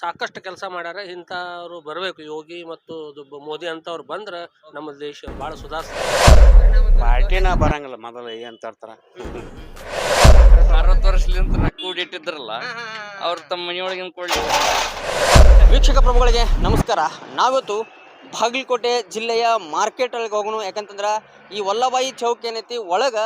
ಸಾಕಷ್ಟು ಕೆಲಸ ಮಾಡ್ಯಾರ. ಇಂಥವ್ರು ಬರಬೇಕು. ಯೋಗಿ ಮತ್ತು ಮೋದಿ ಅಂತವ್ರು ಬಂದ್ರೆ ನಮ್ಮ ದೇಶ ಭಾಳ ಸುಧಾರಿಸ್ತದೆ ಪಾರ್ಟಿನ ಬರಂಗಿಲ್ಲ. ಮೊದಲು ಏನ್ ತರ್ತಾರ ಅರವತ್ತು ವರ್ಷಲಿಂತ ಕೂಡಿಟ್ಟಿದ್ರಲ್ಲ ಅವ್ರು ತಮ್ಮ ಮನೆಯೊಳಗಿನ ಕೊಡ್ಲಿ ವೀಕ್ಷಕ ಪ್ರಭುಗಳಿಗೆ ನಮಸ್ಕಾರ. ನಾವಿವತ್ತು ಬಾಗಲಕೋಟೆ ಜಿಲ್ಲೆಯ ಮಾರ್ಕೆಟ್ ಒಳಗೆ ಹೋಗೋಣ. ಯಾಕಂತಂದ್ರೆ ಈ ವಲ್ಲಭಾಯಿ ಚೌಕ್ ಏನೈತಿ ಒಳಗ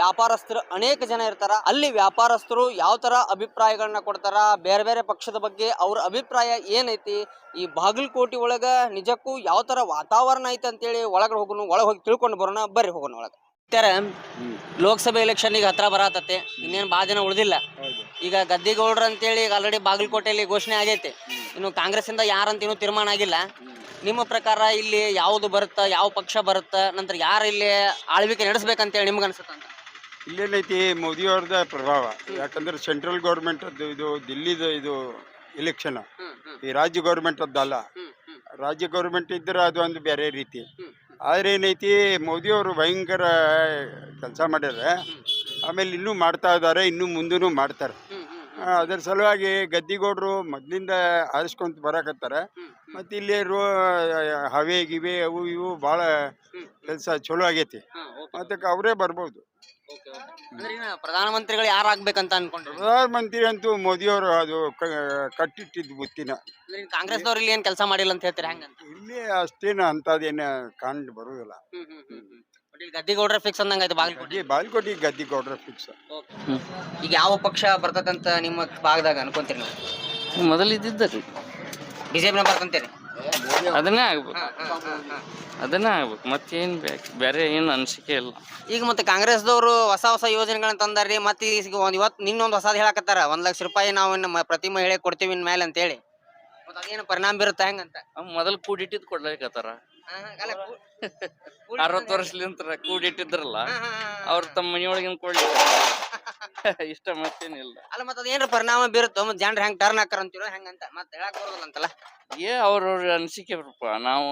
ವ್ಯಾಪಾರಸ್ಥರು ಅನೇಕ ಜನ ಇರ್ತಾರ. ಅಲ್ಲಿ ವ್ಯಾಪಾರಸ್ಥರು ಯಾವ ಥರ ಅಭಿಪ್ರಾಯಗಳನ್ನ ಕೊಡ್ತಾರ ಬೇರೆ ಬೇರೆ ಪಕ್ಷದ ಬಗ್ಗೆ ಅವ್ರ ಅಭಿಪ್ರಾಯ ಏನೈತಿ ಈ ಬಾಗಲಕೋಟೆ ಒಳಗ ನಿಜಕ್ಕೂ ಯಾವ ಥರ ವಾತಾವರಣ ಐತೆ ಅಂತೇಳಿ ಒಳಗಡೆ ಹೋಗೋಣ ಒಳಗೆ ಹೋಗಿ ತಿಳ್ಕೊಂಡು ಬರೋಣ ಬರ್ರಿ ಹೋಗೋಣ ಒಳಗೆ. ಲೋಕಸಭೆ ಎಲೆಕ್ಷನ್ ಈಗ ಹತ್ರ ಬರತತ್ತೆ ಇನ್ನೇನು ಭಾಳ ಜನ ಉಳಿದಿಲ್ಲ. ಈಗ ಗದ್ದಿಗೌಡ್ರು ಅಂತೇಳಿ ಈಗ ಆಲ್ರೆಡಿ ಬಾಗಲಕೋಟೆಯಲ್ಲಿ ಘೋಷಣೆ ಆಗೈತೆ. ಇನ್ನು ಕಾಂಗ್ರೆಸ್ ಇಂದ ಯಾರಂತ ಇನ್ನೂ ತೀರ್ಮಾನ ಆಗಿಲ್ಲ. ನಿಮ್ಮ ಪ್ರಕಾರ ಇಲ್ಲಿ ಯಾವುದು ಬರುತ್ತೆ ಯಾವ ಪಕ್ಷ ಬರುತ್ತ ನಂತರ ಯಾರು ಇಲ್ಲಿ ಆಳ್ವಿಕೆ ನಡೆಸ್ಬೇಕಂತೇಳಿ ನಿಮ್ಗೆ ಅನ್ಸುತ್ತೆ ಇಲ್ಲೇನೈತಿ ಮೋದಿ ಅವ್ರದ ಪ್ರಭಾವ. ಯಾಕಂದ್ರೆ ಸೆಂಟ್ರಲ್ ಗೌರ್ಮೆಂಟ್ ಅದು ಇದು ದಿಲ್ಲಿದ ಇದು ಎಲೆಕ್ಷನ್ ಈ ರಾಜ್ಯ ಗೌರ್ಮೆಂಟ್ ಅದ್ದಲ್ಲ ರಾಜ್ಯ ಗೌರ್ಮೆಂಟ್ ಇದ್ರೆ ಅದು ಒಂದು ಬೇರೆ ರೀತಿ. ಆದ್ರೆ ಏನೈತಿ ಮೋದಿ ಅವರು ಭಯಂಕರ ಕೆಲಸ ಮಾಡ್ಯಾರ. ಆಮೇಲೆ ಇನ್ನೂ ಮಾಡ್ತಾ ಇದ್ದಾರೆ ಇನ್ನೂ ಮುಂದೂ ಮಾಡ್ತಾರೆ. ಅದರ ಸಲುವಾಗಿ ಗದ್ದಿಗೌಡರು ಮೊದ್ಲಿಂದ ಆರಿಸ್ಕೊಂತ ಬರಾಕತ್ತಾರ. ಮತ್ತು ಇಲ್ಲಿ ರೋ ಹವೆ ಗಿವೆ ಅವು ಇವು ಭಾಳ ಕೆಲಸ ಚಲೋ ಆಗೈತಿ. ಅದಕ್ಕೆ ಅವರೇ ಬರ್ಬೋದು. ಪ್ರಧಾನಮಂತ್ರಿಗಳು ಯಾರು ಆಗ್ಬೇಕಂತ ಅನ್ಕೊಂಡ್ರು? ಪ್ರಧಾನಮಂತ್ರಿ ಅಂತೂ ಮೋದಿಯವರು ಅದು ಕ- ಕಟ್ಟಿಟ್ಟಿದ್ದು ಬುತ್ತಿನ. ಕಾಂಗ್ರೆಸ್ನವ್ರು ಇಲ್ಲಿ ಏನ್ ಕೆಲಸ ಮಾಡಿಲ್ಲ ಅಂತ ಹೇಳ್ತಾರೆ ಹಂಗಂತ? ಇಲ್ಲಿ ಅಷ್ಟೇನು ಅಂತದೇನ ಕಂಡು ಬರುವುದಿಲ್ಲ ಗದ್ದಿಗೌಡ್ರೆ ಫಿಕ್ಸ್ ಅಂದಂಗಾಯ್ತು ಬಾಗಲಕೋಟೆ. ಗದ್ದಿ ಗೌಡ್ರ ಫಿಕ್ಸ್ ಈಗ ಯಾವ ಪಕ್ಷ ಬರ್ತದಂತ ನಿಮ್ಮ ಭಾಗದಾಗ ಅನ್ಕೊಂತೀರಿ ನೀವು? ಮೊದಲು ಇದ್ದಿದ್ದರಿ ಬಿಜೆಪಿನ ಬರ್ತಂತೀರಿ ಅದನ್ನ ಆಗ್ಬೇಕು. ಅದನ್ನ ಆಗ್ಬೇಕು. ಮತ್ತೇನ್ ಬೇಕು? ಬೇರೆ ಏನು ಅನಿಸಿಕೆ ಇಲ್ಲ. ಈಗ ಮತ್ತೆ ಕಾಂಗ್ರೆಸ್ದವರು ಹೊಸ ಹೊಸ ಯೋಜನೆಗಳನ್ನ ತಂದಾರ್ರಿ ಮತ್ತೆ ಈಗ ಒಂದ್ ಇವತ್ತು ನಿನ್ನೊಂದು ಹೊಸದ್ ಹೇಳಕತ್ತಾರ. ಒಂದ್ ಲಕ್ಷ ರೂಪಾಯಿ ನಾವು ಇನ್ನು ಮ- ಪ್ರತಿ ಮಹಿಳೆ ಕೊಡ್ತೀವಿ ಇನ್ ಮೇಲೆ ಅಂತೇಳಿ. ಮತ್ತೆ ಅದೇನು ಪರಿಣಾಮ ಬೀರುತ್ತೆ ಹೆಂಗಂತ? ಮೊದಲ್ ಮೊದಲು ಕೂಡಿಟ್ಟಿದ್ ಕೊಡ್ಲಿಕತ್ತಾರ. ಅರವತ್ತು ವರ್ಷಲಿಂತ್ರ ಕೂಡಿಟ್ಟಿದ್ರಲ್ಲ ಅವ್ರ ತಮ್ಮ ಮನೆಯೊಳಗಿನ ಕೊಡ್ಲಿ ಇಷ್ಟ ಮತ್ತೇನಿಲ್ಲ ಅಲ್ಲ ಮತ್ತ ಅದೇನ್ರ ಪರಿಣಾಮ ಬೀರುತ್ತೋ? ಮತ್ತೆ ಜನರು ಹೆಂಗ್ ಟರ್ನ್ ಹಾಕರ್ ಅಂತೀರೋ ಹೆಂಗಂತ ಮತ್ತೆ ಹೇಳಕ್ ಬರೋದಿಲ್ಲ ಅಂತಲ್ಲ ಏ ಅವ್ರವ್ರ ಅನಿಸಿಕೆ ಬರಪ್ಪ ನಾವು.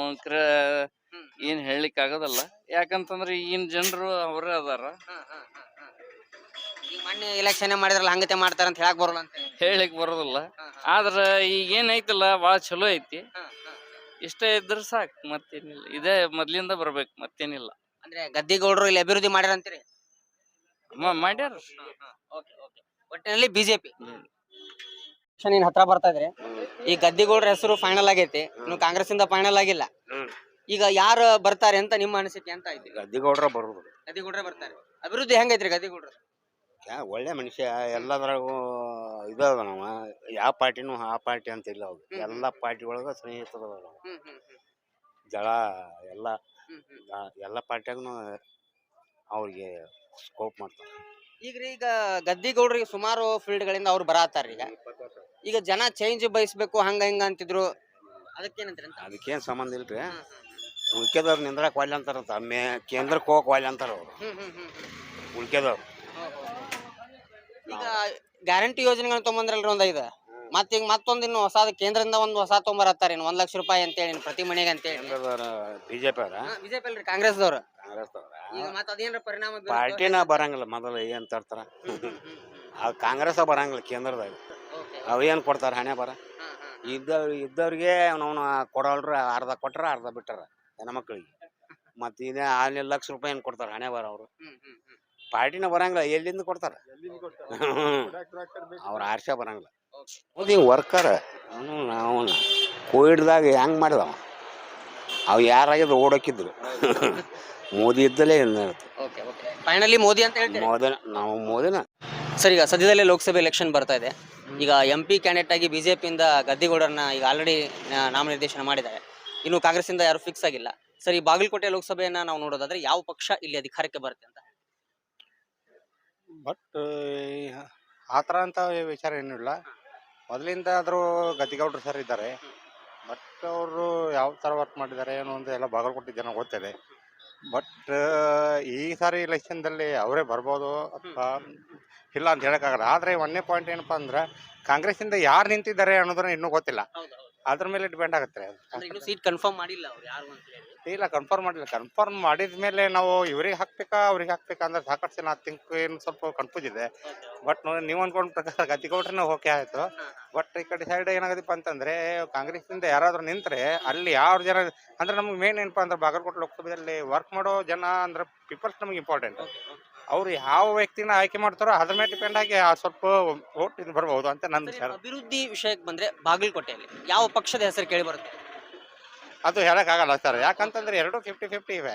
ಏನ್ ಹೇಳಲಿಕ್ಕೆ ಆಗೋದಲ್ಲ ಯಾಕಂತಂದ್ರೆ ಈಗಿನ ಜನರು ಅವರೇ ಅದಾರ. ಈಗ ಮೊನ್ನೆ ಎಲೆಕ್ಷನ್ ಮಾಡಿದ್ರಲ್ಲ ಹಂಗತೆ ಮಾಡ್ತಾರ ಅಂತ ಹೇಳಕ್ ಬರಲ್ಲ ಅಂತ ಹೇಳಿಕ್ ಬರೋದಿಲ್ಲ. ಆದ್ರ ಈಗ ಏನೈತಲ್ಲ ಭಾಳ ಚಲೋ ಐತಿ. ಇಷ್ಟ ಇದ್ರೆ ಸಾಕು ಮತ್ತೇನಿಲ್ಲ. ಇದೇ ಮೊದ್ಲಿಂದ ಬರ್ಬೇಕು ಮತ್ತೇನಿಲ್ಲ. ಅಂದ್ರೆ ಗದ್ದಿಗೌಡರು ಇಲ್ಲಿ ಅಭಿವೃದ್ಧಿ ಮಾಡ್ಯಾರ ಅಂತೀರಿ ಮ- ಮಾಡ್ಯಾರ. ಒಟ್ಟಿನಲ್ಲಿ ಬಿಜೆಪಿ ನೀನ್ ಹತ್ರ ಬರ್ತಾ ಇದ್ರೆ. ಈ ಗದ್ದಿಗೌಡ್ರ ಹೆಸರು ಫೈನಲ್ ಆಗೈತಿ. ಇನ್ನು ಕಾಂಗ್ರೆಸ್ ಇಂದ ಫೈನಲ್ ಆಗಿಲ್ಲ ಈಗ ಯಾರು ಬರ್ತಾರೆ ಅಂತ ನಿಮ್ಮ ಅನಿಸಿಕೆ ಅಂತ ಐತಿ ಗದ್ದಿಗೌಡ್ರ ಬರುದು. ಗದ್ದಿಗೌಡ್ರೆ ಬರ್ತಾರೆ. ಅಭಿವೃದ್ಧಿ ಹೆಂಗೈತ್ರಿ ಗದ್ದಿಗೌಡ್ರ? ಯಾ ಒಳ್ಳೆ ಮನುಷ್ಯ ಎಲ್ಲದ್ರಾಗೂ ಇದಾವ ನಾವು. ಯಾವ ಪಾರ್ಟಿನೂ ಆ ಪಾರ್ಟಿ ಅಂತ ಇಲ್ಲ ಅವ್ರು. ಎಲ್ಲ ಪಾರ್ಟಿ ಒಳಗ ಸ್ನೇಹಿತರು ನಾವು. ಜಳ ಎಲ್ಲ ಎಲ್ಲ ಪಾರ್ಟಿಯಾಗೂ ಅವ್ರಿಗೆ ಸ್ಕೋಪ್ ಮಾಡ್ತಾರೆ. ಈಗ್ರಿ ಈಗ ಗದ್ದಿಗೌಡ್ರಿಗೆ ಸುಮಾರು ಫೀಲ್ಡ್ ಗಳಿಂದ ಅವ್ರು ಬರತ್ತಾರ ಈಗ. ಈಗ ಜನ ಚೇಂಜ್ ಬಯಸ್ಬೇಕು ಹಂಗ ಹಿಂಗ ಅಂತಿದ್ರು. ಅದಕ್ಕೇನಂತ್ರಿ ಅಂತ? ಅದಕ್ಕೇನು ಸಂಬಂಧ ಇಲ್ರಿ. ಉಳ್ಕೆದವ್ರು ನಿಂದ್ರಕ್ಕೆ ವಾಲ್ಯ ಅಂತಾರಂತ ಮೇ ಕೇಂದ್ರಕ್ಕೆ ಹೋಗಕ್ ವಾಲ್ಯ ಅಂತಾರ ಅವ್ರು. ಹ್ಮ್ ಹ್ಮ್ ಹ್ಮ್ ಹ್ಮ್. ಉಳ್ಕೆದವ್ರು. ಈಗ ಗ್ಯಾರಂಟಿ ಯೋಜನೆಗಳನ್ನ ತೊಗೊಂಬಂದ್ರಲ್ರಿ ಒಂದ್ ಐದು? ಮತ್ತೆ ಈಗ ಮತ್ತೊಂದ್ ಇನ್ನು ಹೊಸಾದ ಕೇಂದ್ರದಿಂದ ಒಂದ್ ಹೊಸ ತೊಗೊಂಬರತ್ತಾರ ಇನ್ನು ಒಂದ್ ಲಕ್ಷ ರೂಪಾಯಿ ಅಂತೇಳಿ ಇನ್ನು ಪ್ರತಿ ಮನೆಗೆ ಅಂತೇಳಿ. ಕೇಂದ್ರದವ್ರ ಬಿಜೆಪಿ ಅವ್ರ ಬಿಜೆಪಿ ಅಲ್ರಿ ಕಾಂಗ್ರೆಸ್ದವ್ರು. ಕಾಂಗ್ರೆಸ್ದವ್ರ. ಈಗ ಮತ್ತ ಅದೇನ್ರ ಪರಿಣಾಮ ಬೀರುತ್ತೋ? ಪಾರ್ಟಿನ ಬರಂಗಿಲ್ಲ ಮೊದಲು ಏನ್ ತರ್ತಾರ. ಆ ಕಾಂಗ್ರೆಸ್ ಬರಂಗಿಲ್ಲ ಕೇಂದ್ರದಾಗ. ಅವೇನ್ ಅವ್ ಏನ್ ಕೊಡ್ತಾರ ಹಣೆ ಬರ? ಇದ್ದ. ಇದ್ದವ್ರು ಇದ್ದವ್ರಿಗೆ ಅವನವನ ಕೊಡಲ್ರ ಅರ್ಧ ಕೊಟ್ರ ಅರ್ಧ ಬಿಟ್ಟಾರ ಹೆಣ್ಮಕ್ಳಿಗೆ. ಮತ್ತೆ ಇದೇ ಆರ್ನೇ ಲಕ್ಷ ರೂಪಾಯಿ ಏನ್ ಕೊಡ್ತಾರ ಹಣೆ ಬರ ಅವರು. ಪಾರ್ಟಿನ ಬರಂಗಿಲ್ಲ ಎಲ್ಲಿಂದ ಕೊಡ್ತಾರ? ಅವ್ರ ಆರ್ಷ ಬರಂಗಿಲ್ಲ. ಮೋದಿ ವರ್ಕರ್. ಅವನು ನಾವು ಕೋವಿಡ್ದಾಗ ಹೆಂಗ್ ಮಾಡಿದವ ಅವ್ ಯಾರಾಗಿದ್ರು ಓಡೋಕಿದ್ರು. ಮೋದಿ ಇದ್ದಲೇ ಏನಿರುತ್ತೆ ಓಕೆ ಓಕೆ ಫೈನಲಿ ಮೋದಿ ಅಂತ ಹೇಳ್ತೀರಿ? ಮೋದಿನ ನಾವು ಮೋದಿನ. ಸರ್ ಈಗ ಸದ್ಯದಲ್ಲೇ ಲೋಕಸಭೆ ಎಲೆಕ್ಷನ್ ಬರ್ತಾ ಇದೆ. ಈಗ ಎಂ ಪಿ ಕ್ಯಾಂಡಿಡೇಟ್ ಆಗಿ ಬಿಜೆಪಿಯಿಂದ ಗದ್ದಿಗೌಡರನ್ನ ಈಗ ಆಲ್ರೆಡಿ ನಾಮನಿರ್ದೇಶನ ಮಾಡಿದ್ದಾರೆ. ಇನ್ನು ಕಾಂಗ್ರೆಸ್ ಇಂದ ಯಾರು ಫಿಕ್ಸ್ ಆಗಿಲ್ಲ. ಸರ್ ಈ ಬಾಗಲಕೋಟೆ ಲೋಕಸಭೆಯನ್ನ ನಾವು ನೋಡೋದಾದ್ರೆ ಯಾವ ಪಕ್ಷ ಇಲ್ಲಿ ಅಧಿಕಾರಕ್ಕೆ ಬರುತ್ತೆ ಅಂತ? ಬಟ್ ಆ ಥರ ಅಂತ ವಿಚಾರ ಏನೂ ಇಲ್ಲ ಮೊದಲಿಂದ ಆದರೂ ಗದ್ದಿಗೌಡರು ಸರ್ ಇದ್ದಾರೆ. ಬಟ್ ಅವರು ಯಾವ ಥರ ವರ್ಕ್ ಮಾಡಿದ್ದಾರೆ ಏನು ಅಂತ ಎಲ್ಲ ಬಾಗಲಕೋಟೆ ಜನ ಗೊತ್ತಿದೆ. ಬಟ್ ಈ ಸಾರಿ ಎಲೆಕ್ಷನ್ದಲ್ಲಿ ಅವರೇ ಬರ್ಬೋದು ಅಥವಾ ಇಲ್ಲ ಅಂತ ಹೇಳೋಕ್ಕಾಗಲ್ಲ. ಆದರೆ ಒಂದನೇ ಪಾಯಿಂಟ್ ಏನಪ್ಪ ಅಂದ್ರೆ ಕಾಂಗ್ರೆಸ್ಸಿಂದ ಯಾರು ನಿಂತಿದ್ದಾರೆ ಅನ್ನೋದನ್ನ ಇನ್ನೂ ಗೊತ್ತಿಲ್ಲ. ಅದ್ರ ಮೇಲೆ ಡಿಪೆಂಡ್ ಆಗುತ್ತೆ ಅಂದ್ರೆ ಇನ್ನು ಸೀಟ್ ಕನ್ಫರ್ಮ್ ಮಾಡಿಲ್ಲ ಅವ್ರು ಯಾರು ಅಂತ ಹೇಳಿ? ಇಲ್ಲ ಕನ್ಫರ್ಮ್ ಮಾಡಿಲ್ಲ. ಕನ್ಫರ್ಮ್ ಮಾಡಿದ ಮೇಲೆ ನಾವು ಇವ್ರಿಗೆ ಹಾಕ್ಬೇಕಾ ಅವ್ರಿಗೆ ಹಾಕ್ಬೇಕಾ ಅಂದ್ರೆ ಸಾಕಷ್ಟು ಜನ ತಿಂಕ್ ಏನು ಸ್ವಲ್ಪ ಕನ್ಫ್ಯೂಸ್ ಇದೆ. ಬಟ್ ನೀವು ಅನ್ಕೊಂಡ ಪ್ರಕಾರ ಗದ್ದಿಗೌಡ್ರನ್ನ ಓಕೆ ಆಯ್ತು. ಬಟ್ ಈ ಕಡೆ ಸೈಡ್ ಏನಾಗದಪ್ಪ ಅಂತಂದ್ರೆ ಕಾಂಗ್ರೆಸ್ ಕಾಂಗ್ರೆಸ್ನಿಂದ ಯಾರಾದ್ರೂ ನಿಂತ್ರೆ ಅಲ್ಲಿ ಯಾವ ಜನ ಅಂದ್ರೆ ನಮ್ಗೆ ಮೇನ್ ಏನಪ್ಪಾ ಅಂದ್ರೆ ಬಾಗಲಕೋಟೆ ಲೋಕಸಭೆಯಲ್ಲಿ ವರ್ಕ್ ಮಾಡೋ ಜನ ಅಂದ್ರೆ ಪೀಪಲ್ಸ್ ನಮ್ಗೆ ಇಂಪಾರ್ಟೆಂಟ್ ಅವ್ರು ಯಾವ ವ್ಯಕ್ತಿನ ಆಯ್ಕೆ ಮಾಡ್ತಾರೋ ಅದ್ರ ಮೇಲೆ ಡಿಪೆಂಡ್ ಆಗಿ ಆ ಸ್ವಲ್ಪ ಓಟ್ ಇದು ಬರ್ಬೋದು ಅಂತ ನನ್ನ ವಿಚಾರ. ಅಭಿವೃದ್ಧಿ ವಿಷಯಕ್ಕೆ ಬಂದ್ರೆ ಬಾಗಲಕೋಟೆಯಲ್ಲಿ ಯಾವ ಪಕ್ಷದ ಹೆಸರು ಕೇಳಿ ಬರುತ್ತೆ? ಅದು ಹೇಳಕ್ಕಾಗಲ್ಲ ಸರ್ ಯಾಕಂತಂದ್ರೆ ಎರಡು ಫಿಫ್ಟಿ ಫಿಫ್ಟಿ ಇವೆ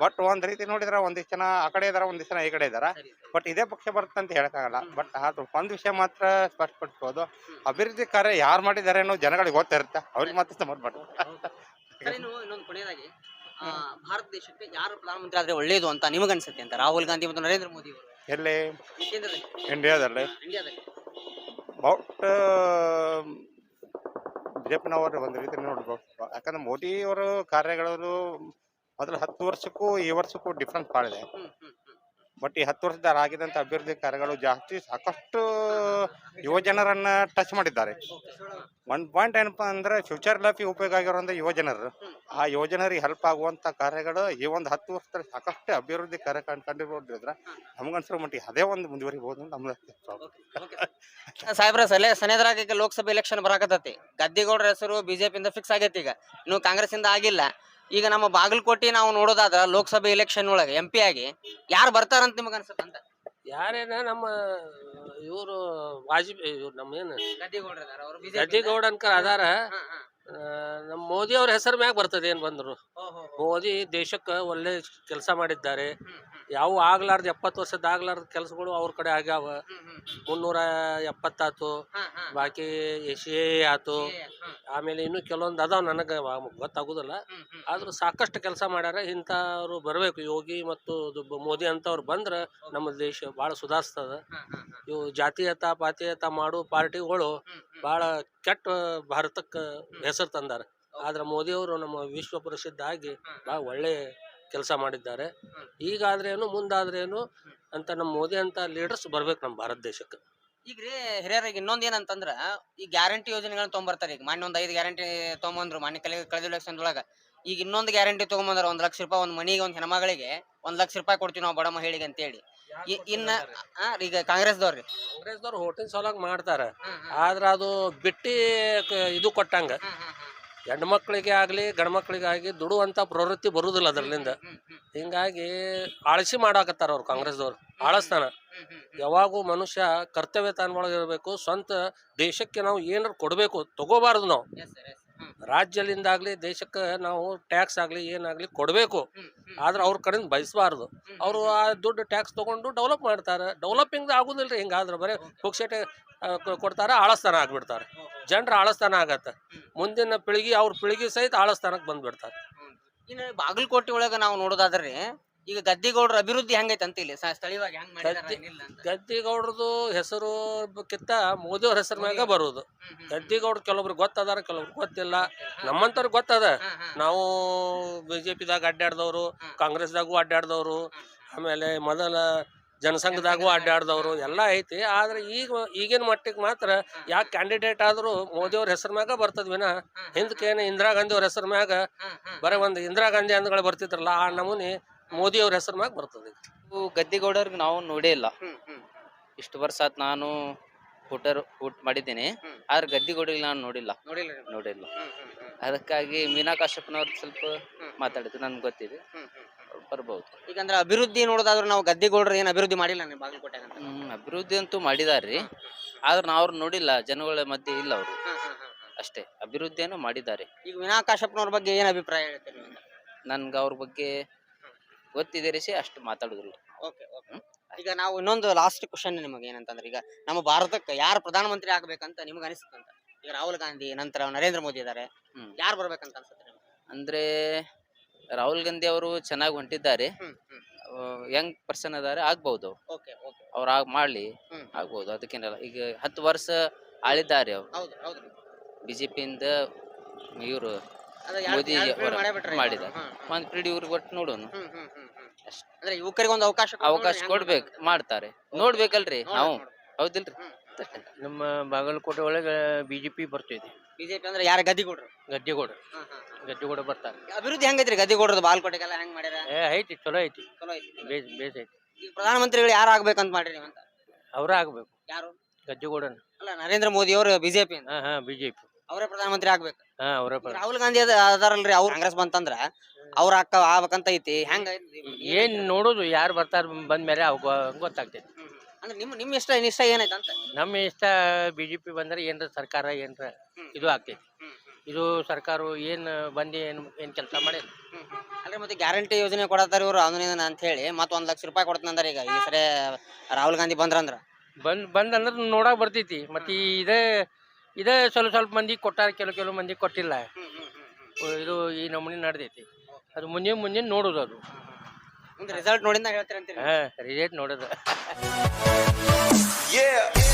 ಬಟ್ ಒಂದ್ ರೀತಿ ನೋಡಿದ್ರೆ ಒಂದಿಷ್ಟು ಜನ ಆ ಕಡೆ ಇದಾರ ಒಂದಿಷ್ಟು ಜನ ಈ ಕಡೆ ಇದಾರ. ಬಟ್ ಇದೇ ಪಕ್ಷ ಬರುತ್ತೆ ಅಂತ ಹೇಳಕ್ಕಾಗಲ್ಲ ಬಟ್ ಅದು ಒಂದ್ ವಿಷಯ ಮಾತ್ರ ಸ್ಪಷ್ಟಪಡಿಸ್ಬೋದು. ಅಭಿವೃದ್ಧಿ ಕಾರ್ಯ ಯಾರು ಮಾಡಿದ್ದಾರೆ ಅನ್ನೋ ಜನಗಳಿಗೆ ಗೊತ್ತಿರುತ್ತೆ. ಅವ್ರಿಗೆ ಮಾತ್ರ ನೀವು ಇನ್ನೊಂದು ಕೊನೆಯದಾಗಿ. ಭಾರತ ದೇಶಕ್ಕೆ ಯಾರು ಪ್ರಧಾನಮಂತ್ರಿ ಆದ್ರೆ ಒಳ್ಳೇದು ಅಂತ ನಿಮಗನ್ಸುತ್ತೆ ಅಂತ ರಾಹುಲ್ ಗಾಂಧಿ ಮತ್ತು ನರೇಂದ್ರ ಮೋದಿ ಅವರು? ಎಲ್ಲಿ? ಕೇಂದ್ರದಲ್ಲಿ ಇಂಡಿಯಾದಲ್ಲಿ. ಇಂಡಿಯಾದಲ್ಲಿ. ಬೌಟ್ ಬಿಜೆಪಿನವರು ಒಂದು ರೀತಿ ನೋಡ್ಬೋದು ಯಾಕಂದ್ರೆ ಮೋದಿ ಅವರು ಕಾರ್ಯಗಳು ಅದ್ರ ಹತ್ತು ವರ್ಷಕ್ಕೂ ಈ ವರ್ಷಕ್ಕೂ ಡಿಫ್ರೆನ್ಸ್ ಇದೆ. ಬಟ್ ಈ ಹತ್ತು ವರ್ಷದ ಆಗಿದಂತ ಅಭಿವೃದ್ಧಿ ಕಾರ್ಯಗಳು ಜಾಸ್ತಿ ಸಾಕಷ್ಟು ಯುವ ಜನರನ್ನ ಟಚ್ ಮಾಡಿದ್ದಾರೆ. ಒಂದ್ ಪಾಯಿಂಟ್ ಏನಪ್ಪ ಅಂದ್ರೆ ಫ್ಯೂಚರ್ ಲೈಫ್ ಉಪಯೋಗ ಆಗಿರುವಂತ ಯುವಜನರು. ಆ ಯೋಜನರಿಗೆ ಹೆಲ್ಪ್ ಆಗುವಂತ ಕಾರ್ಯಗಳು ಈ ಒಂದು ಹತ್ತು ವರ್ಷದಲ್ಲಿ ಸಾಕಷ್ಟು ಅಭಿವೃದ್ಧಿ ಕಾರ್ಯ ಕಂಡು ಕಂಡಿರೋದ್ರಿಂದ ನಮಗನ್ಸಿರೋ ಮಟ್ಟಿಗೆ ಅದೇ ಒಂದು ಮುಂದುವರಿಬಹುದು ಅಂತ ನಮ್ದು. ಸಾಹೇಬ್ರ ಸಲಹೆ ಸನೇದ್ರಾಗ ಈಗ ಲೋಕಸಭೆ ಎಲೆಕ್ಷನ್ ಬರಾಕತ್ತೈತಿ. ಗದ್ದಿಗೌಡರ ಹೆಸರು ಬಿಜೆಪಿಯಿಂದ ಫಿಕ್ಸ್ ಆಗೈತಿ ಈಗ. ಇನ್ನು ಕಾಂಗ್ರೆಸ್ ಇಂದ ಆಗಿಲ್ಲ. ಈಗ ನಮ್ಮ ಬಾಗಲಕೋಟೆ ನಾವು ನೋಡೋದಾದ್ರ ಲೋಕಸಭೆ ಎಲೆಕ್ಷನ್ ಒಳಗೆ ಎಂ ಪಿ ಆಗಿ ಯಾರು ಬರ್ತಾರಂತ ನಿಮಗ ಅನ್ಸುತ್ತಂತ ಅಂತ? ಯಾರೇನ ನಮ್ಮ ಇವರು ವಾಜಪೇಯಿ ಇವ್ರು ನಮ್ಮ ಏನು ಗದ್ದಿಗೌಡ್ರ ಅವರು ಗದ್ದಿಗೌಡ ಅನ್ಕರ್ ಅದಾರ. ನಮ್ಮ ಮೋದಿ ಅವ್ರ ಹೆಸರು ಮ್ಯಾಗ ಬರ್ತದೆ ಏನ್ ಬಂದ್ರು ಮೋದಿ ದೇಶಕ್ಕೆ ಒಳ್ಳೆ ಕೆಲಸ ಮಾಡಿದ್ದಾರೆ. ಯಾವ ಆಗ್ಲಾರ್ದ ಎಪ್ಪತ್ತು ವರ್ಷದ ಆಗ್ಲಾರ್ದ ಕೆಲಸಗಳು ಅವ್ರ ಕಡೆ ಆಗ್ಯಾವ. ಮುನ್ನೂರ ಎಪ್ಪತ್ತಾತು, ಬಾಕಿ ಎ ಆತು. ಆಮೇಲೆ ಇನ್ನು ಕೆಲವೊಂದು ಅದಾವ ನನಗೆ ಗೊತ್ತಾಗುದಿಲ್ಲ. ಆದ್ರೂ ಸಾಕಷ್ಟು ಕೆಲಸ ಮಾಡ್ಯಾರ, ಇಂಥವ್ರು ಬರಬೇಕು. ಯೋಗಿ ಮತ್ತು ಮೋದಿ ಅಂತವ್ರು ಬಂದ್ರೆ ನಮ್ಮ ದೇಶ ಭಾಳ ಸುಧಾರಿಸ್ತದ. ಇವು ಜಾತೀಯತ, ಪಾತೀಯತ ಮಾಡೋ ಪಾರ್ಟಿಗಳು ಭಾಳ ಕೆಟ್ಟ ಭಾರತಕ್ಕೆ ಹೆಸರು ತಂದಾರ. ಆದ್ರೆ ಮೋದಿಯವರು ನಮ್ಮ ವಿಶ್ವ ಪ್ರಸಿದ್ಧ ಆಗಿ ಭಾಳ ಒಳ್ಳೆ ಕೆಲಸ ಮಾಡಿದ್ದಾರೆ. ಈಗಾದ್ರೇನು ಮುಂದಾದ್ರೇನು ಅಂತ ನಮ್ಮ ಮೋದಿ ಅಂತ ಲೀಡರ್ಸ್ ಬರ್ಬೇಕು ನಮ್ಮ ಭಾರತ ದೇಶಕ್ಕೆ. ಈಗ ರೀ ಹಿರಿಯರಿಗೆ ಇನ್ನೊಂದ್ ಏನಂತಂದ್ರ ಈ ಗ್ಯಾರಂಟಿ ಯೋಜನೆಗಳನ್ನ ತೊಗೊಂಬರ್ತಾರೆ. ಈಗ ಮಾನ್ಯ ಒಂದ್ ಐದು ಗ್ಯಾರಂಟಿ ತೊಗೊಂಬಂದ್ರು ಮಾನ್ಯ ಕಲೆ ಕಳೆದ ಎಲೆಕ್ಷನ್ ಒಳಗ. ಈಗ ಇನ್ನೊಂದು ಗ್ಯಾರಂಟಿ ತೊಗೊಂಬಂದ್ರ ಒಂದ್ ಲಕ್ಷ ರೂಪಾಯಿ ಒಂದ್ ಮನಿಗೆ ಒಂದ್ ಹೆಣ್ಮಗಳಿಗೆ ಒಂದ್ ಲಕ್ಷ ರೂಪಾಯಿ ಕೊಡ್ತೀವಿ ನಾವು ಬಡ ಮಹಿಳೆಗೆ ಅಂತೇಳಿ. ಇ- ಇನ್ನ ಆ, ಈಗ ಕಾಂಗ್ರೆಸ್ದವ್ರಿ. ಕಾಂಗ್ರೆಸ್ದವ್ರು ಹೋಟೆಲ್ ಸಲುವಾಗಿ ಮಾಡ್ತಾರ. ಆದ್ರೆ ಅದು ಬಿಟ್ಟಿ ಕ- ಇದು ಕೊಟ್ಟಂಗ. ಹೆಣ್ಮಕ್ಳಿಗೆ ಆಗಲಿ ಗಂಡ್ಮಕ್ಳಿಗಾಗಿ ದುಡುವಂಥ ಪ್ರವೃತ್ತಿ ಬರುವುದಿಲ್ಲ ಅದರಲ್ಲಿಂದ. ಹಿಂಗಾಗಿ ಆಳಸಿ ಮಾಡಾಕತ್ತಾರ ಅವ್ರು ಕಾಂಗ್ರೆಸ್ದವ್ರು. ಆಳಸ್ತಾನ. ಯಾವಾಗೂ ಮನುಷ್ಯ ಕರ್ತವ್ಯ ತಾನೊಳಗಿರಬೇಕು ಸ್ವಂತ ದೇಶಕ್ಕೆ ನಾವು ಏನಾರು ಕೊಡಬೇಕು, ತಗೋಬಾರ್ದು ನಾವು. ರಾಜ್ಯದಿಂದ ಆಗ್ಲಿ ದೇಶಕ್ಕೆ ನಾವು ಟ್ಯಾಕ್ಸ್ ಆಗಲಿ ಏನಾಗಲಿ ಕೊಡಬೇಕು. ಆದ್ರೆ ಅವ್ರ ಕಡೆಯಿಂದ ಬಯಸಬಾರ್ದು. ಅವರು ಆ ದುಡ್ಡು ಟ್ಯಾಕ್ಸ್ ತಗೊಂಡು ಡೆವಲಪ್ ಮಾಡ್ತಾರೆ. ಡೆವಲಪಿಂಗ್ ಆಗುದಿಲ್ರಿ ಹಿಂಗಾದ್ರೆ ಬರೀ ಪುಕ್ಷಟೆ ಕೊಡ್ತಾರೆ ಆಳಸ್ಥಾನ ಆಗ್ಬಿಡ್ತಾರೆ. ಜನರ ಆಳಸ್ಥಾನ ಆಗತ್ತೆ. ಮುಂದಿನ ಪೀಳಿಗೆ ಅವ್ರ ಪೀಳಿಗೆ ಸಹಿತ ಆಳಸ್ಥಾನಕ್ಕೆ ಬಂದ್ಬಿಡ್ತಾರೆ. ಇನ್ನು ಬಾಗಲಕೋಟೆ ಒಳಗ ನಾವು ನೋಡೋದಾದ್ರೆ ಈಗ ಗದ್ದಿಗೌಡರ ಅಭಿವೃದ್ಧಿ ಹೆಂಗೈತೆ ಅಂತ ಇಲ್ಲಿ? ಸ- ಸ್ಥಳೀಯವಾಗಿ ಹೆಂಗ್ ಮಾಡಿದಾರ ಗದ್ದಿ- ಏನಿಲ್ಲ ಅಂತ. ಗದ್ದಿಗೌಡ್ರದು ಹೆಸರು ಕಿತ್ತ ಮೋದಿ ಅವ್ರ ಹೆಸರು ಮ್ಯಾಗ ಬರುವುದು ಗದ್ದಿಗೌಡ್ರು ಕೆಲವೊಬ್ರು ಗೊತ್ತದಾರ ಕೆಲವೊಬ್ರು ಗೊತ್ತಿಲ್ಲ. ನಮ್ಮಂತವ್ರ ಗೊತ್ತದ. ನಾವು ಬಿಜೆಪಿದಾಗ ಅಡ್ಡಾಡ್ದವ್ರು ಕಾಂಗ್ರೆಸ್ದಾಗೂ ಅಡ್ಡಾಡ್ದವ್ರು ಆಮೇಲೆ ಮೊದಲ ಜನಸಂಘದಾಗೂ ಅಡ್ಡಾಡ್ದವ್ರು ಎಲ್ಲ ಐತಿ. ಆದ್ರೆ ಈಗ ಈಗಿನ ಮಟ್ಟಿಗೆ ಮಾತ್ರ ಯಾಕೆ ಕ್ಯಾಂಡಿಡೇಟ್ ಆದ್ರೂ ಮೋದಿ ಅವ್ರ ಹೆಸರು ಮ್ಯಾಗ ಬರ್ತದ ವಿನ ಹಿಂದಕ್ಕೇನು ಇಂದಿರಾ ಗಾಂಧಿ ಅವ್ರ ಹೆಸರು ಮ್ಯಾಗ ಬರೀ ಒಂದು ಇಂದಿರಾ ಗಾಂಧಿ ಅಂದ್ಗಳು ಬರ್ತಿದ್ರಲ್ಲ ಆ ನಮೂನಿ ಮೋದಿ ಅವ್ರ ಹೆಸರು ಮ್ಯಾಗ ಬರ್ತದೆ ಇವು ಗದ್ದಿಗೌಡರ್ಗೆ ನಾವು ನೋಡೇ ಇಲ್ಲ. ಇಷ್ಟು ವರ್ಷ ಆತ್ ನಾನು ಹುಟ್ಟರ್ ಊಟ ಮಾಡಿದ್ದೀನಿ. ಆದ್ರೆ ಗದ್ದಿಗೌಡರಿಗೆ ನಾನು ನೋಡಿಲ್ಲ. ನೋಡಿಲ್ಲ ನೋಡಿಲ್ಲ. ಅದಕ್ಕಾಗಿ ಮೀನಾ ಕಾಶ್ಯಪ್ನವ್ರು ಸ್ವಲ್ಪ ಮಾತಾಡಿದ್ರು ನನ್ಗೆ ಗೊತ್ತಿದೆ. ಅವ್ರು ಬರ್ಬೋದು. ಈಗ ಅಂದ್ರೆ ಅಭಿವೃದ್ಧಿ ನೋಡೋದಾದ್ರೆ ನಾವು ಗದ್ದಿಗೌಡ್ರ ಏನು ಅಭಿವೃದ್ಧಿ ಮಾಡಿಲ್ಲ ನೀವು ಬಾಗಲಕೋಟೆ ಅಂತ? ಹ್ಮ್ ಅಭಿವೃದ್ಧಿ ಅಂತೂ ಮಾಡಿದಾರ್ರಿ. ಆದ್ರೆ ನಾವು ಅವ್ರು ನೋಡಿಲ್ಲ ಜನಗಳ ಮಧ್ಯೆ ಇಲ್ಲ ಅವರು. ಅಷ್ಟೇ ಅಭಿವೃದ್ಧಿಯನ್ನು ಮಾಡಿದ್ದಾರೆ ಈಗ ವಿನಾಕಾಶಪ್ಪನವ್ರ ಬಗ್ಗೆ ಏನು ಅಭಿಪ್ರಾಯ ಹೇಳ್ತೀರಿ ನೀವು? ನನ್ಗೆ ಅವ್ರ ಬಗ್ಗೆ ಗೊತ್ತಿದೆ ರೀ ಅಷ್ಟು ಮಾತಾಡುದಿಲ್ಲ ಓಕೆ ಓಕೆ. ಈಗ ನಾವು ಇನ್ನೊಂದು ಲಾಸ್ಟ್ ಕ್ವಶನ್ ನಿಮಗೆ ಏನಂತಂದ್ರೆ ಈಗ ನಮ್ಮ ಭಾರತಕ್ಕೆ ಯಾರು ಪ್ರಧಾನಮಂತ್ರಿ ಆಗ್ಬೇಕಂತ ನಿಮ್ಗೆ ಅನಿಸ್ತಂತ ಈಗ ರಾಹುಲ್ ಗಾಂಧಿ ನಂತರ ನರೇಂದ್ರ ಮೋದಿ ಇದಾರೆ. ಹ್ಮ್. ಯಾರು ಬರ್ಬೇಕಂತ ಅನ್ಸುತ್ತೆ ನಿಮ್ಗೆ? ಅಂದ್ರೆ ರಾಹುಲ್ ಗಾಂಧಿ ಅವರು ಚೆನ್ನಾಗಿ ಹೊಂಟಿದ್ದಾರೆ. ಹ್ಮ್ ಹ್ಮ್. ಯಂಗ್ ಪರ್ಸನ್ ಅದಾರೆ ಆಗ್ಬಹುದು ಓಕೆ ಓಕೆ. ಅವ್ರು ಆಗ್ ಮಾಡ್ಲಿ. ಹ್ಮ್. ಆಗ್ಬಹುದು ಅದಕ್ಕೇನಲ್ಲ ಈಗ ಹತ್ತು ವರ್ಷ ಆಳಿದ್ದಾರೆ ಅವ್ರು. ಹೌದು ಹೌದು. ಬಿಜೆಪಿಯಿಂದ ಇವರು ಮೋದಿ ಯಾರು free ಅವರ ಮಾಡೇ ಬಿಟ್ರೆ ಮಾಡಿದ್ದಾರೆ. ಹ್ಮ್, ಹ್ಮ್, ಒಂದ್ ಪಿಡಿ ಇವ್ರಿಗೆ ಒಟ್ಟು ನೋಡೋಣ. ಅಂದ್ರೆ ಯುವಕರಿಗೆ ಒಂದು ಅವಕಾಶ ಅವಕಾಶ ಕೊಡ್ಬೇಕು ಮಾಡ್ತಾರೆ. ನೋಡ್ಬೇಕಲ್ರಿ ನಾವು. ಹೌದಿಲ್ರಿ. ನಮ್ಮ ಬಾಗಲಕೋಟೆ ಒಳಗೆ ಬಿಜೆಪಿ ಬರ್ತೈತಿ ಬಿಜೆಪಿ ಅಂದ್ರೆ ಯಾರ? ಗದ್ದಿಗೌಡ್ರು? ಗದ್ದಿಗೌಡ ಗದ್ದಿಗೌಡ ಬರ್ತಾರೆ. ಅಭಿವೃದ್ಧಿ ಹೆಂಗೈತ್ರಿ ಗದ್ದಿಗೌಡ್ರದ್ದು? ಬಾಲ್ಕೋಟೆಗೆಲ್ಲ ಹೆಂಗ್ ಮಾಡ್ಯಾರ ಏ ಐತಿ ಚಲೋ ಐತಿ. ಚಲೋ ಐತಿ. ಬೇಸ್ ಬೇಸ್ ಐತಿ. ಈಗ ಪ್ರಧಾನಮಂತ್ರಿಗಳು ಯಾರು ಆಗ್ಬೇಕಂತ ಮಾಡ್ರಿ ಅವ್ರ ಅವರೇ ಆಗ್ಬೇಕು. ಯಾರು? ಗದ್ದಿಗೌಡನ. ಅಲ್ಲ ನರೇಂದ್ರ ಮೋದಿ ಅವರು ಬಿಜೆಪಿ ಹಾ ಹಾ ಬಿಜೆಪಿ. ಅವರೇ ಪ್ರಧಾನಮಂತ್ರಿ ಆಗ್ಬೇಕು. ಹಾ ಅವರೇ ರಾಹುಲ್ ಗಾಂಧಿ ಅದ ಅದಾರಲ್ರಿ ಅವ್ರ ಕಾಂಗ್ರೆಸ್ ಬಂತಂದ್ರ ಅವ್ರ ಅಕ್ಕ ಆಗ್ಬೇಕಂತ ಐತಿ. ಹೆಂಗ ಏನ್ ನೋಡೋದು ಯಾರು ಬರ್ತಾರ ಬಂದ ಮೇಲೆ ಗೊತ್ತಾಗ್ತೈತಿ. ಅಂದ್ರೆ ನಿಮ್ ನಿಮ್ ಇಷ್ಟ ಇಷ್ಟ ಏನೈತೆ ಅಂತ? ನಮ್ಮ ಇಷ್ಟ ಬಿಜೆಪಿ ಬಂದ್ರೆ ಏನ್ರ ಸರ್ಕಾರ ಏನ್ರ ಇದು ಆಗ್ತೈತಿ. ಇದು ಸರ್ಕಾರ ಏನ್ ಬಂದಿ ಏನ್ ಏನ್ ಕೆಲಸ ಮಾಡಿ ಅಂದ್ರೆ ಮತ್ತೆ ಗ್ಯಾರಂಟಿ ಯೋಜನೆ ಕೊಡತ್ತಾರ ಇವ್ರು ಅದನ್ನ ಅಂತ ಹೇಳಿ ಮತ್ತ ಒಂದ್ ಲಕ್ಷ ರೂಪಾಯಿ ಕೊಡ್ತಂದ್ರ ಈಗ. ಈ ಸರಿ ರಾಹುಲ್ ಗಾಂಧಿ ಬಂದ್ರಂದ್ರ. ಬಂದ್ ಬಂದ್ ಅಂದ್ರೆ ನೋಡಕ್ ಬರ್ತೈತಿ. ಮತ್ತೆ ಇದೇ ಇದೇ ಸ್ವಲ್ಪ ಸ್ವಲ್ಪ ಮಂದಿ ಕೊಟ್ಟಾರ ಕೆಲವು ಕೆಲವು ಮಂದಿ ಕೊಟ್ಟಿಲ್ಲ. ಇದು ಈ ನಮೂನಿ ನಡೆದೈತಿ. ಅದು ಮುಂದಿನ ಮುಂದಿನ ನೋಡೋದು ಅದು. ರಿಸಲ್ಟ್ ನೋಡಿಂದ ಹೇಳ್ತೀರಂತೀರಿ? ಹಾ ರಿಸಲ್ಟ್ ನೋಡೋದು.